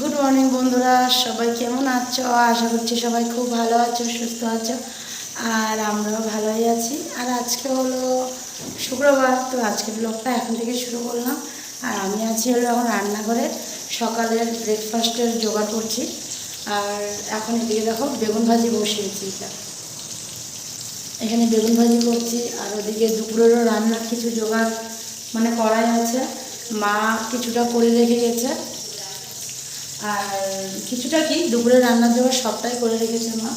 Good morning বন্ধুরা। সবাই কেমন আছো? আশা করছি সবাই খুব ভালো আছো, সুস্থ আছো। আর আমরাও ভালোই আছি। আর আজকে হলো শুক্রবার, তো আজকের ব্লগটা এখন থেকে শুরু করলাম। আর আমি আছি হলো এখন রান্নাঘরে। সকালের ব্রেকফাস্টের জোগাড় করছি। আর এখন এদিকে দেখো, বেগুন ভাজি বসিয়েছি। এখানে বেগুন ভাজি করছি। আর ওদিকে দুপুরেরও রান্নার কিছু জোগাড় মানে করাই আছে। মা কিছুটা করে রেখে গেছে। আর কিছুটা কি, দুপুরে রান্না জন্য সবটাই করে রেখেছে মা।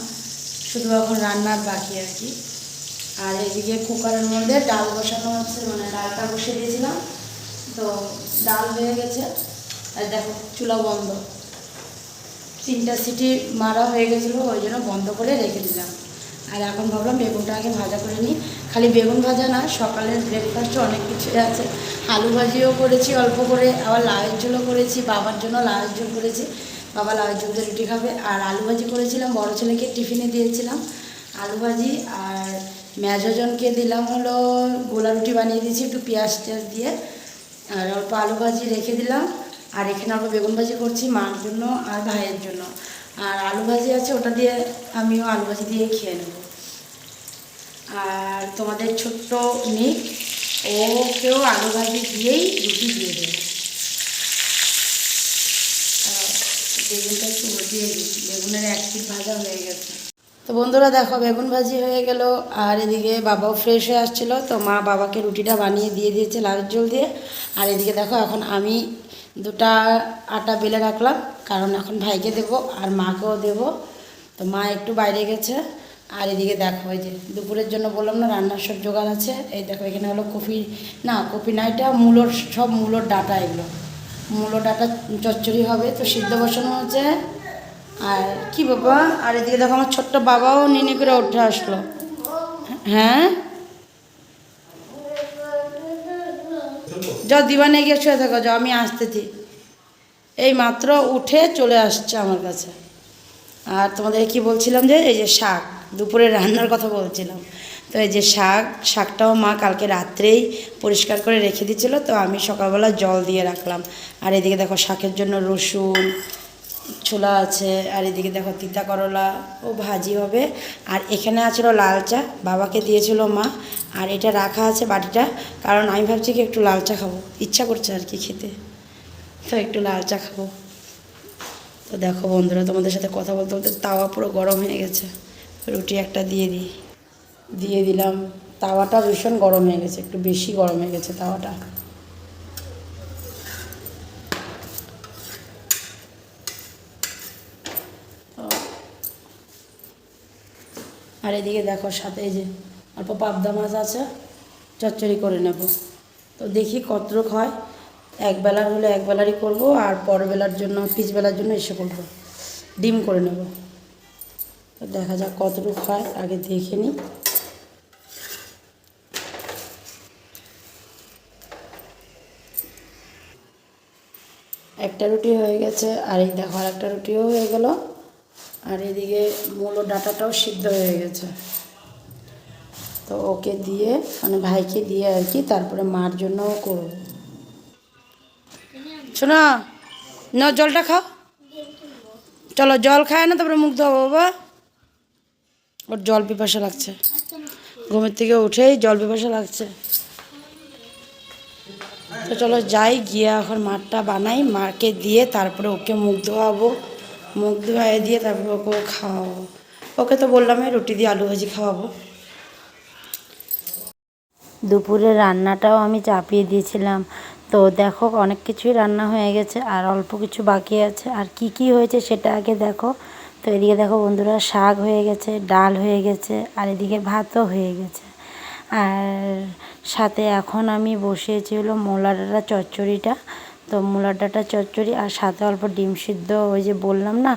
শুধু এখন রান্নার বাকি আর কি। আর এদিকে কুকারের মধ্যে ডাল বসানো হচ্ছে মানে ডালটা বসিয়ে দিয়েছিলাম। তো ডাল হয়ে গেছে। আর দেখো, চুলা বন্ধ। তিনটা সিটি মারা হয়ে গেছিল, ওই জন্য বন্ধ করে রেখে দিলাম। আর এখন ভাবলাম বেগুনটা আগে ভাজা করে নিই। খালি বেগুন ভাজা না, সকালের ব্রেকফাস্টে অনেক কিছুই আছে। আলু ভাজিও করেছি অল্প করে, আবার লাউয়ের ঝোলও করেছি, বাবার জন্য লাউয়ের ঝোল করেছি। বাবা লাউয়ের দিয়ে রুটি খাবে। আর আলু ভাজি করেছিলাম, বড় ছেলেকে টিফিনে দিয়েছিলাম। আলু ভাজি আর মেজোজনকে দিলাম হলো গোলা রুটি বানিয়ে দিয়েছি, একটু পেঁয়াজ টেয়াজ দিয়ে। আর অল্প আলু ভাজি রেখে দিলাম। আর এখানে অল্প বেগুন ভাজি করছি মার জন্য আর ভাইয়ের জন্য। আর আলু ভাজি আছে, ওটা দিয়ে আমিও আলু ভাজি দিয়ে খেয়ে নেব। আর তোমাদের ছোট্ট মিক ওকেও আলু ভাজি দিয়েই রুটি দিয়ে দেবো। বেগুনটা একটু দিয়ে বেগুনের এক পিঠ ভাজা হয়ে গেছে। তো বন্ধুরা দেখো, বেগুন ভাজি হয়ে গেল, আর এদিকে বাবাও ফ্রেশ হয়ে আসছিল, তো মা বাবাকে রুটিটা বানিয়ে দিয়ে দিয়েছে লাউয়ের জল দিয়ে। আর এদিকে দেখো, এখন আমি দুটা আটা বেলে রাখলাম, কারণ এখন ভাইকে দেব আর মাকেও দেব। তো মা একটু বাইরে গেছে, আর এদিকে দেখো এই যে দুপুরের জন্য বললাম না, রান্নার সব জোগাড় আছে। এই দেখো এখানে হলো কফি, না কফি না, এটা মূলোর, সব মূলোর ডাটা এগুলো। মূলো ডাটা চচ্চড়ি হবে, তো সিদ্ধ বসানো হচ্ছে আর কি বাবা আর এদিকে দেখো আমার ছোট্ট বাবাও নিনে করে উঠে আসলো। হ্যাঁ? যাও দিবানে গিয়ে শুয়ে থাকো, যাও, আমি আসতেছি। এই মাত্র উঠে চলে আসছে আমার কাছে। আর তোমাদের কি বলছিলাম যে, এই যে শাক, দুপুরে রান্নার কথা বলছিলাম। তো এই যে শাক, শাকটাও মা কালকে রাত্রেই পরিষ্কার করে রেখে দিয়েছিলো, তো আমি সকালবেলা জল দিয়ে রাখলাম। আর এদিকে দেখো শাকের জন্য রসুন ছোলা আছে, আর এদিকে দেখো তিতা করলা, ও ভাজি হবে। আর এখানে আছিল লাল চা, বাবাকে দিয়েছিল মা। আর এটা রাখা আছে বাটিটা, কারণ আমি ভাবছি কি একটু লাল চা খাব। ইচ্ছা করছে আর কি খেতে। তো একটু লাল চা খাব। তো দেখো বন্ধুরা, তোমাদের সাথে কথা বলতে বলতে তাওয়া পুরো গরম হয়ে গেছে। রুটি একটা দিয়ে দিই। দিয়ে দিলাম। তাওয়াটা ভীষণ গরম হয়ে গেছে, একটু বেশি গরম হয়ে গেছে তাওয়াটা। আর এদিকে দেখো সাথে এই যে অল্প পাবদা মাছ আছে, চচ্চড়ি করে নেব। তো দেখি কতটুক হয়। এক বেলার হলে এক বেলারই করব আর পরের বেলার জন্য পিচ বেলার জন্য এসে করব। ডিম করে নেব। তো দেখা যাক কতটুক হয়, আগে দেখে নিই। একটা রুটি হয়ে গেছে, আর এই দেখো আর একটা রুটিও হয়ে গেল। আর এদিকে মূলো ডাটাটাও সিদ্ধ হয়ে গেছে। তো ওকে দিয়ে মানে ভাইকে দিয়ে আর কি, তারপরে মার জন্যও করব। শোনো ন জলটা খাও। চলো জল খায় না, তারপরে মুখ ধোবো বাবা। ওর জল পিপাসা লাগছে। ঘুমের থেকে উঠেই জল পিপাসা লাগছে। তো চলো যাই, গিয়ে এখন মাঠটা বানাই। মাকে দিয়ে তারপরে ওকে মুখ ধোয়াবো। মুখ ধোয়াই দিয়ে তারপর ওকে খাওয়াবো। ওকে তো বললামই রুটি দিয়ে আলু ভাজি খাওয়াবো। দুপুরে রান্নাটাও আমি চাপিয়ে দিয়েছিলাম। তো দেখো, অনেক কিছুই রান্না হয়ে গেছে আর অল্প কিছু বাকি আছে। আর কি কি হয়েছে সেটা আগে দেখো। তো এদিকে দেখো বন্ধুরা, শাক হয়ে গেছে, ডাল হয়ে গেছে, আর এদিকে ভাতও হয়ে গেছে। আর সাথে এখন আমি বসিয়েছি হলো মোলা চচ্চড়িটা। তো মূলার ডাটা, চচ্চড়ি আর সাথে অল্প ডিম সিদ্ধ। ওই যে বললাম না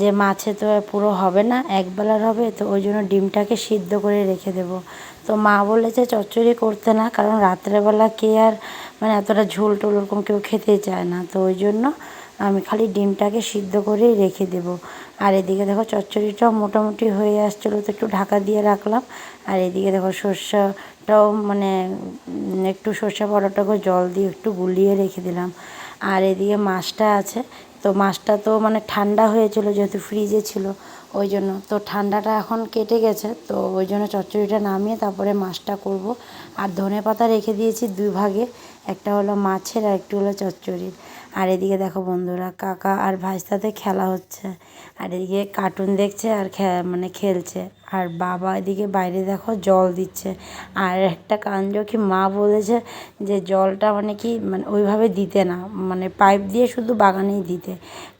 যে মাছে তো পুরো হবে না, একবেলার হবে, তো ওই জন্য ডিমটাকে সিদ্ধ করে রেখে দেব। তো মা বলেছে চচ্চড়ি করতে না, কারণ রাত্রেবেলা কে আর মানে এতটা ঝোল টোল ওরকম কেউ খেতে চায় না। তো ওই জন্য আমি খালি ডিমটাকে সিদ্ধ করেই রেখে দেবো। আর এদিকে দেখো চচ্চড়িটাও মোটামুটি হয়ে আসছিল, তো একটু ঢাকা দিয়ে রাখলাম। আর এদিকে দেখো সর্ষাটাও মানে একটু সর্ষে পাউডারটাকে জল দিয়ে একটু গুলিয়ে রেখে দিলাম। আর এদিকে মাছটা আছে, তো মাছটা তো মানে ঠান্ডা হয়েছিল যেহেতু ফ্রিজে ছিল, ওই জন্য। তো ঠান্ডাটা এখন কেটে গেছে, তো ওই জন্য চচ্চড়িটা নামিয়ে তারপরে মাছটা করব। আর ধনে পাতা রেখে দিয়েছি দুই ভাগে, একটা হলো মাছের আর একটু হলো চচ্চড়ির। আর এদিকে দেখো বন্ধুরা, কাকা আর ভাইস্তাতে খেলা হচ্ছে। আর এদিকে কার্টুন দেখছে আর মানে খেলছে। আর বাবা এদিকে বাইরে দেখো জল দিচ্ছে। আর একটা কাণ্ড কি মা বলেছে যে জলটা মানে কি মানে ওইভাবে দিতে না মানে পাইপ দিয়ে শুধু বাগানেই দিতে।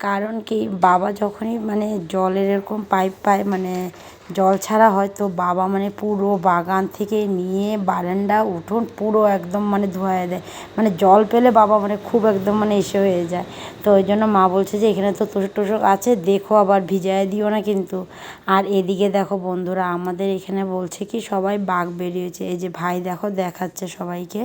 কারণ কি বাবা যখনই মানে জলের এরকম পাইপ পায় মানে জল ছাড়া হয়, তো বাবা মানে পুরো বাগান থেকে নিয়ে বারান্দা, উঠোন পুরো একদম মানে ধোয়া দেয়। মানে জল পেলে বাবা মানে খুব একদম মানে এসে হয়ে যায়। তো ওই জন্য মা বলছে যে এখানে তো তোষক টোষক আছে, দেখো আবার ভিজায় দিও না কিন্তু। আর এদিকে দেখো বন্ধুরা আমাদের এখানে বলছে কি, সবাই বাঘ বেরিয়েছে। এই যে ভাই দেখো দেখাচ্ছে সবাইকে।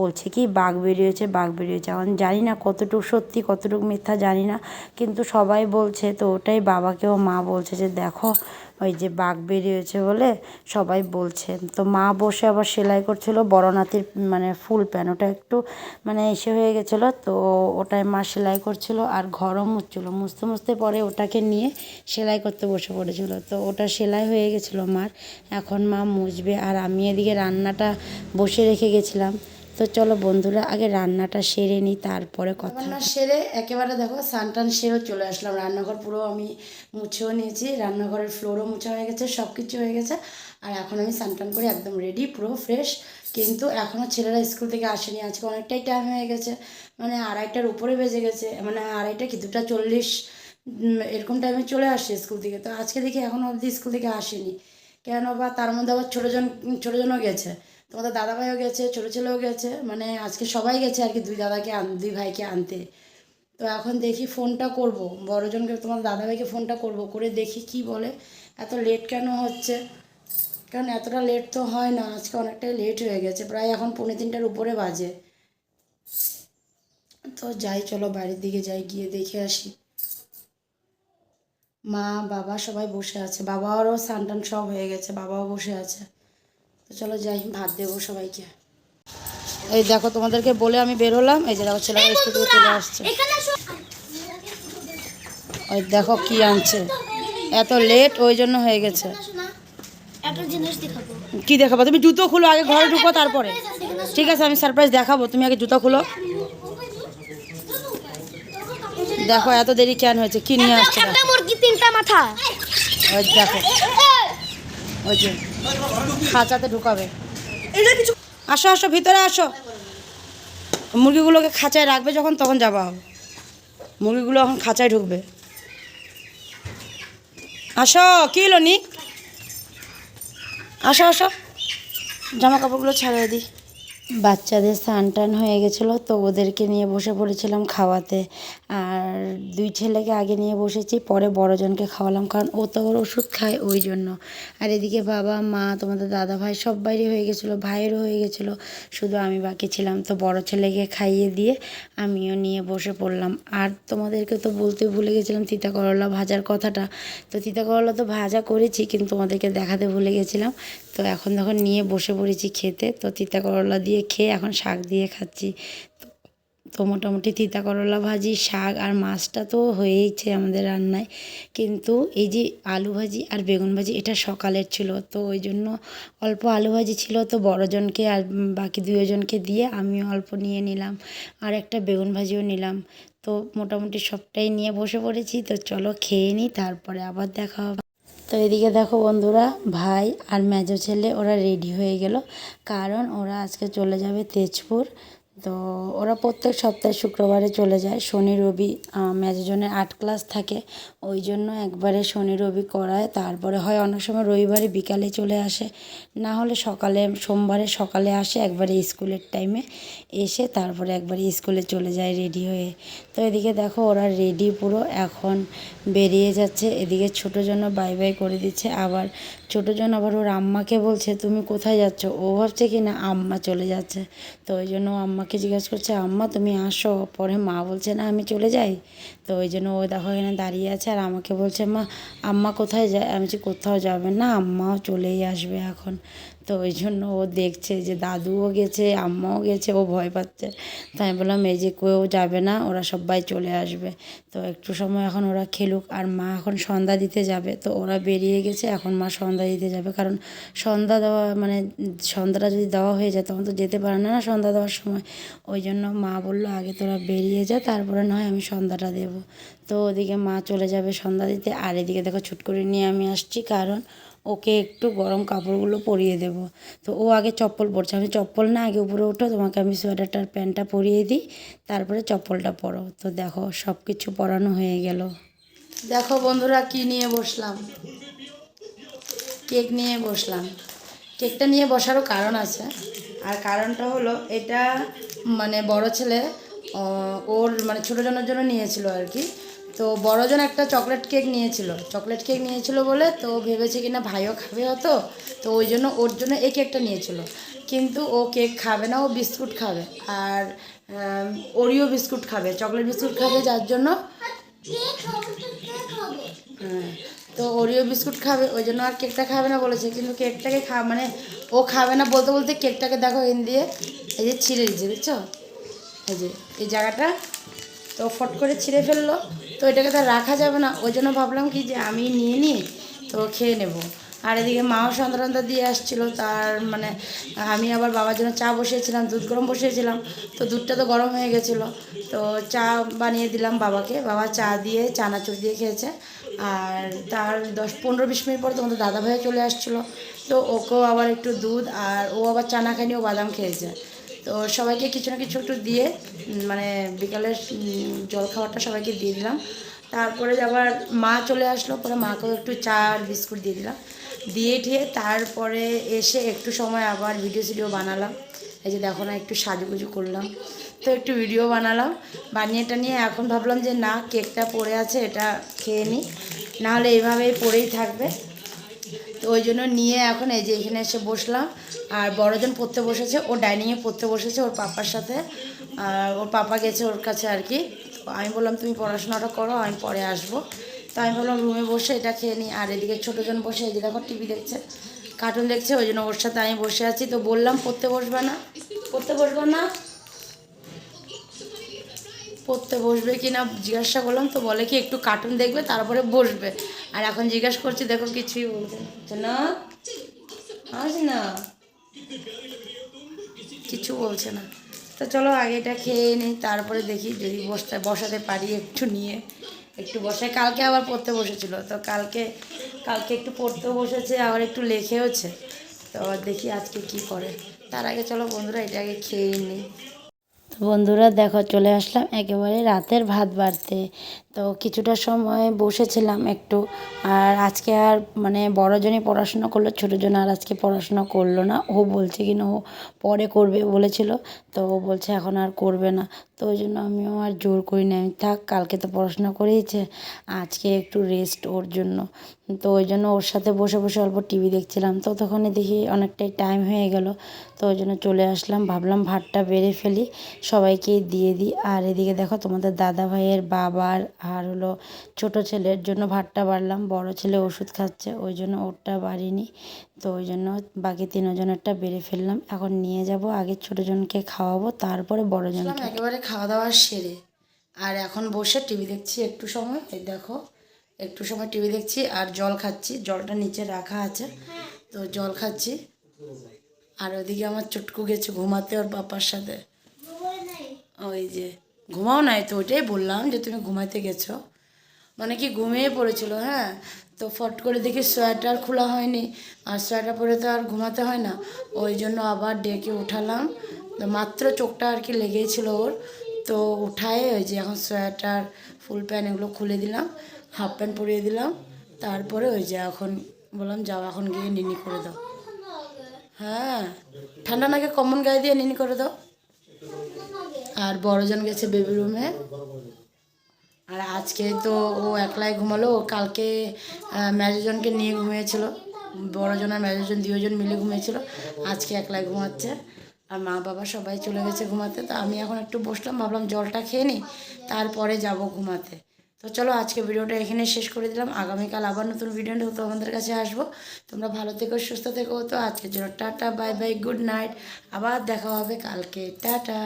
বলছে কি, বাঘ বেরিয়েছে বাঘ বেরিয়েছে। এখন জানি না কতটুকু সত্যি, কতটুকু মিথ্যা জানি না। কিন্তু সবাই বলছে, তো ওটাই বাবাকেও মা বলছে যে দেখো ওই যে বাঘ বেরিয়েছে বলে সবাই বলছে। তো মা বসে আবার সেলাই করছিল, বড় নাতির মানে ফুল প্যান্ট। ওটা একটু মানে এসে হয়ে গেছিল, তো ওটায় মা সেলাই করছিল আর ঘরও মুছছিল। মুছতে মুছতে পরে ওটাকে নিয়ে সেলাই করতে বসে পড়েছিল। তো ওটা সেলাই হয়ে গেছিল মার। এখন মা মুছবে। আর আমি এদিকে রান্নাটা বসে রেখে গেছিলাম। তো চলো বন্ধুরা, আগে রান্নাটা সেরে নিই, তারপরে কথা রান্না সেরে একেবারে দেখো স্নান টান সেরেও চলে আসলাম। রান্নাঘর পুরো আমি মুছেও নিয়েছি, রান্নাঘরের ফ্লোরও মুছা হয়ে গেছে সব কিছু হয়ে গেছে। আর এখন আমি স্নান টান করে একদম রেডি পুরো ফ্রেশ কিন্তু এখনও ছেলেরা স্কুল থেকে আসেনি, আজকে অনেকটাই টাইম হয়ে গেছে। মানে আড়াইটার উপরে বেজে গেছে মানে আড়াইটা কি, দুটা চল্লিশ এরকম টাইমে চলে আসছে স্কুল থেকে। তো আজকে দেখি এখনও অবধি স্কুল থেকে আসেনি। কেন বা তার মধ্যে আবার ছোটোজন, ছোটোজনও গেছে। তোমাদের দাদাভাইও গেছে, ছোটো ছেলেও গেছে মানে আজকে সবাই গেছে আর কি দুই দাদাকে আন, দুই ভাইকে আনতে। তো এখন দেখি ফোনটা করব, বড়জনকে তোমার দাদাভাইকে ফোনটা করব, করে দেখি কি বলে। এত লেট কেন হচ্ছে? কারণ এতটা লেট তো হয় না, আজকে অনেকটাই লেট হয়ে গেছে, প্রায় এখন পৌনে তিনটার উপরে বাজে। তো যাই, চলো বাইরের দিকে যাই, গিয়ে দেখে আসি। মা, বাবা সবাই বসে আছে, বাবারও স্নান টান সব হয়ে গেছে, বাবাও বসে আছে। চলো যাই ভাত দেবো সবাইকে। এই দেখো তোমাদেরকে বলে আমি বের হলাম। এই যে দেখো ছেলেরা স্কুল থেকে চলে আসছে। ওই দেখো কি আনছে। এত লেট ওই জন্য হয়ে গেছে। কি দেখাবো? তুমি জুতো খুলো আগে ঘরে ঢুকো তারপরে। ঠিক আছে আমি সারপ্রাইজ দেখাবো। তুমি আগে জুতো খুলো। দেখো এত দেরি কেন হয়েছে? কি নিয়ে আসছে? দেখো। একটা তিনটা মাথা। ওই দেখো। ওই যে। খাঁচাতে ঢুকাবে। আসো আসো ভিতরে আসো। মুরগিগুলোকে খাঁচায় রাখবে যখন তখন যাবা হবে। মুরগিগুলো এখন খাঁচায় ঢুকবে। আসো কি হলো নিক? আসো আসো। জামা কাপড়গুলো ছাড়িয়ে দিই বাচ্চাদের স্নান টান হয়ে গেছিল, তো ওদেরকে নিয়ে বসে পড়েছিলাম খাওয়াতে। আর দুই ছেলেকে আগে নিয়ে বসেছি, পরে বড়জনকে খাওয়ালাম, কারণ ও তো ওর ওষুধ খায় ওই জন্য। আর এদিকে বাবা, মা, তোমাদের দাদা ভাই সব বাইরে হয়ে গেছিল, ভাইয়েরও হয়ে গেছিল, শুধু আমি বাকি ছিলাম। তো বড় ছেলেকে খাইয়ে দিয়ে আমিও নিয়ে বসে পড়লাম। আর তোমাদেরকে তো বলতে ভুলে গেছিলাম তিতা করলা ভাজার কথাটা। তো তিতা করলা তো ভাজা করেছি, কিন্তু তোমাদেরকে দেখাতে ভুলে গেছিলাম। তো এখন যখন নিয়ে বসে পড়েছি খেতে। তো তিতা করলা দিয়ে খেয়ে এখন শাক দিয়ে খাচ্ছি। তো- মোটামুটি তিতা করলা ভাজি, শাক আর মাছটা তো হয়েইছে আমাদের রান্নায়। কিন্তু এই যে আলু ভাজি আর বেগুন ভাজি এটা সকালের ছিল। তো ওই জন্য অল্প আলু ভাজি ছিল। তো বড়জনকে আর বাকি দুজনকে দিয়ে আমিও অল্প নিয়ে নিলাম। আর একটা বেগুন ভাজিও নিলাম। তো মোটামুটি সবটাই নিয়ে বসে পড়েছি। তো চলো খেয়ে নিই, তারপরে আবার দেখা হবে। তো এদিকে দেখো বন্ধুরা, ভাই আর মেজো ছেলে, ওরা রেডি হয়ে গেল। কারণ ওরা আজকে চলে যাবে তেজপুর। তো ওরা প্রত্যেক সপ্তাহে শুক্রবারে চলে যায়। শনি, রবি মেজোজনের আর্ট ক্লাস থাকে। ওই জন্য একবারে শনি, রবি করায়। তারপরে হয় অনেক সময় রবিবারে বিকালে চলে আসে। না হলে সকালে, সোমবারে সকালে আসে একবারে স্কুলের টাইমে এসে তারপরে একবারে স্কুলে চলে যায় রেডি হয়ে। তো এদিকে দেখো ওরা রেডি পুরো। এখন বেরিয়ে যাচ্ছে। এদিকে ছোটো জন্য বাই বাই করে দিচ্ছে। আবার ছোটো জন আবার ওর আম্মাকে বলছে, তুমি কোথায় যাচ্ছ? ও ভাবছে কি না, আম্মা চলে যাচ্ছে। তো ওই জন্য ও আম্মাকে জিজ্ঞাসা করছে, আম্মা, তুমি আসো। পরে মা বলছে, না, আমি চলে যাই। তো ওই জন্য ও দেখো এখানে দাঁড়িয়ে আছে আর আমাকে বলছে মা আম্মা কোথায় যায়? আমি বলছি, কোথাও যাবে না, আম্মাও চলেই আসবে এখন। তো ওই জন্য ও দেখছে যে দাদুও গেছে, আম্মাও গেছে, ও ভয় পাচ্ছে। তাই আমি বললাম, এই যে কেউ যাবে না, ওরা সবাই চলে আসবে। তো একটু সময় এখন ওরা খেলুক, আর মা এখন সন্ধ্যা দিতে যাবে। তো ওরা বেরিয়ে গেছে, এখন মা সন্ধ্যা দিতে যাবে। কারণ সন্ধ্যা দেওয়া মানে সন্ধ্যাটা যদি দেওয়া হয়ে যায়, তখন তো যেতে পারে না না সন্ধ্যা দেওয়ার সময়। ওই জন্য মা বলল, আগে তোরা বেরিয়ে যা, তারপরে নয় আমি সন্ধ্যাটা দেবো। তো ওদিকে মা চলে যাবে সন্ধ্যা দিতে, আর এদিকে দেখো ছুট করে নিয়ে আমি আসছি। কারণ ওকে একটু গরম কাপড়গুলো পরিয়ে দেবো। তো ও আগে চপ্পল পরছে। আমি চপ্পল না, আগে উপরে ওঠো, তোমাকে আমি সোয়েটারটার প্যান্টটা পরিয়ে দিই, তারপরে চপ্পলটা পরো। তো দেখো সব কিছু পরানো হয়ে গেল। দেখো বন্ধুরা কি নিয়ে বসলাম। কেক নিয়ে বসলাম। কেকটা নিয়ে বসারও কারণ আছে। আর কারণটা হলো, এটা মানে বড় ছেলে ওর মানে ছোটো জনের জন্য নিয়েছিল আর কি। তো বড়জন একটা চকলেট কেক নিয়েছিল। চকলেট কেক নিয়েছিল বলে তো ভেবেছে কি না ভাইও খাবে হতো তো ওই জন্য ওর জন্য এই কেকটা নিয়েছিল। কিন্তু ও কেক খাবে না, ও বিস্কুট খাবে। আর ওরিও বিস্কুট খাবে চকলেট বিস্কুট খাবে যার জন্য। হ্যাঁ তো ওরিও বিস্কুট খাবে, ওই জন্য আর কেকটা খাবে না বলেছে। কিন্তু কেকটাকে খা মানে ও খাবে না বলতে বলতে কেকটাকে দেখো এন দিয়ে, এই যে ছিঁড়ে দিচ্ছে বুঝছ? এই যে, এই জায়গাটা তো ফট করে ছিঁড়ে ফেলল। তো এটাকে তো রাখা যাবে না। ওই জন্য ভাবলাম কি যে আমি নিয়ে নিই, তো খেয়ে নেব। আর এদিকে মাও সন্ধ্যা দিয়ে আসছিল, তার মানে আমি আবার বাবার জন্য চা বসিয়েছিলাম, দুধ গরম বসিয়েছিলাম। তো দুধটা তো গরম হয়ে গেছিল। তো চা বানিয়ে দিলাম বাবাকে। বাবা চা দিয়ে চানাচুর দিয়ে খেয়েছে। আর তার দশ, পনেরো, বিশ মিনিট পরে তোমাদের দাদা ভাই চলে আসছিল। তো ওকেও আবার একটু দুধ, আর ও আবার চানা খায়নি ও বাদাম খেয়েছে। তো সবাইকে কিছু না কিছু একটু দিয়ে মানে বিকালের জল খাবারটা সবাইকে দিয়ে দিলাম। তারপরে আবার মা চলে আসলো, পরে মাকেও একটু চা আর বিস্কুট দিয়ে দিলাম। দিয়ে ঠিয়ে তারপরে এসে একটু সময় আবার ভিডিও সিডিও বানালাম। এই যে দেখো না, একটু সাজুগুজু করলাম। তো একটু ভিডিও বানালাম। বানিয়ে এটা নিয়ে এখন ভাবলাম যে না, কেকটা পড়ে আছে, এটা খেয়ে নিই নাহলে এইভাবেই পড়েই থাকবে। তো ওই জন্য নিয়ে এখন এই যে এখানে এসে বসলাম। আর বড়জন পড়তে বসেছে, ও ডাইনিংয়ে পড়তে বসেছে ওর পাপার সাথে। আর ওর পাপা গেছে ওর কাছে আর কি। তো আমি বললাম, তুমি পড়াশোনাটা করো, আমি পরে আসব। তো আমি বললাম রুমে বসে এটা খেয়ে নিই। আর এদিকে ছোটোজন বসে এই যে দেখো টিভি দেখছে, কার্টুন দেখছে, ওই জন্য ওর সাথে আমি বসে আছি। তো বললাম, পড়তে বসবে না, পড়তে বসবে না। পড়তে বসবে কি না জিজ্ঞাসা করলাম, তো বলে কি একটু কার্টুন দেখবে, তারপরে বসবে। আর এখন জিজ্ঞাসা করছি, দেখো কিছুই বলছে না। আস না। কিছু বলছে না। তো চলো আগে এটা খেয়ে নিই, তারপরে দেখি যদি বসতে, বসাতে পারি একটু নিয়ে। একটু বসে, কালকে আবার পড়তে বসেছিল, তো কালকে কালকে একটু পড়তেও বসেছে, আবার একটু লেখেওছে। তো দেখি আজকে কি করে। তার আগে চলো বন্ধুরা, এটা আগে খেয়ে নিই। তো বন্ধুরা দেখো চলে আসলাম একেবারে রাতের ভাত বাড়তে। তো কিছুটা সময় বসেছিলাম একটু। আর আজকে আর মানে বড়জনই পড়াশোনা করল ছোটোজন আর আজকে পড়াশোনা করল না। ও বলছে কি না, ও পরে করবে বলেছিল। তো ও বলছে এখন আর করবে না। তো ওই জন্য আমিও আর জোর করি না আমি থাক, কালকে তো পড়াশোনা করেইছে, আজকে একটু রেস্ট ওর জন্য। তো ওই জন্য ওর সাথে বসে বসে অল্প টিভি দেখছিলাম। তো তখনই দেখি অনেকটাই টাইম হয়ে গেল। তো ওই জন্য চলে আসলাম। ভাবলাম ভাতটা বেড়ে ফেলি সবাইকে দিয়ে দিই। আর এদিকে দেখো তোমাদের দাদা ভাইয়ের বাবার আর হলো ছোট ছেলের জন্য ভাতটা বাড়লাম বড় ছেলে ওষুধ খাচ্ছে ওই জন্য ওরটা বাড়িনি। তো ওই জন্য বাকি তিনজনেরটা বেড়ে ফেললাম। এখন নিয়ে যাব আগে ছোটোজনকে খাওয়াবো তারপরে বড়জনকে একেবারে খাওয়া দাওয়া সেরে। আর এখন বসে টিভি দেখছি একটু সময় এই দেখো একটু সময় টিভি দেখছি আর জল খাচ্ছি জলটা নিচে রাখা আছে। তো জল খাচ্ছি। আর ওইদিকে আমার চটকু গেছে ঘুমাতে ওর বাবার সাথে। ওই যে ঘুমাও নাই তো ওইটাই বললাম যে তুমি ঘুমাইতে গেছো। মানে কি ঘুমিয়ে পড়েছিল হ্যাঁ? তো ফট করে দেখি সোয়েটার খোলা হয়নি, আর সোয়েটার পরে তো আর ঘুমাতে হয় না। ওই জন্য আবার ডেকে উঠালাম। তো মাত্র চোখটা আর কি লেগেই ছিল ওর। তো উঠায় ওই যে এখন সোয়েটার, ফুল প্যান্ট এগুলো খুলে দিলাম, হাফ প্যান্ট পরিয়ে দিলাম। তারপরে ওই যে এখন বললাম, যাও এখন গিয়ে নিনি করে দাও। হ্যাঁ ঠান্ডা নাকে কমন গায়ে দিয়ে নিনি করে দাও। আর বড়জন গেছে বেবি রুমে আর আজকে তো ও একলাই ঘুমালো, ও কালকে ম্যাজুজনকে নিয়ে ঘুমিয়েছিল। বড়জন আর ম্যাজুজন দুজন মিলে ঘুমিয়েছিল, আজকে একলাই ঘুমাচ্ছে। আর মা বাবা সবাই চলে গেছে ঘুমাতে, তো আমি এখন একটু বসলাম, ভাবলাম জলটা খেয়ে নিই তারপরে যাব ঘুমাতে। তো তো চলো আজকে ভিডিওটা এখানে শেষ করে দিলাম। আগামীকাল আবার নতুন ভিডিও নিয়ে তোমাদের কাছে আসব। তোমরা ভালো থেকো, সুস্থ থেকো। তো আজকের জন্য tata bye bye good night আবার দেখা হবে কালকে। টাটা।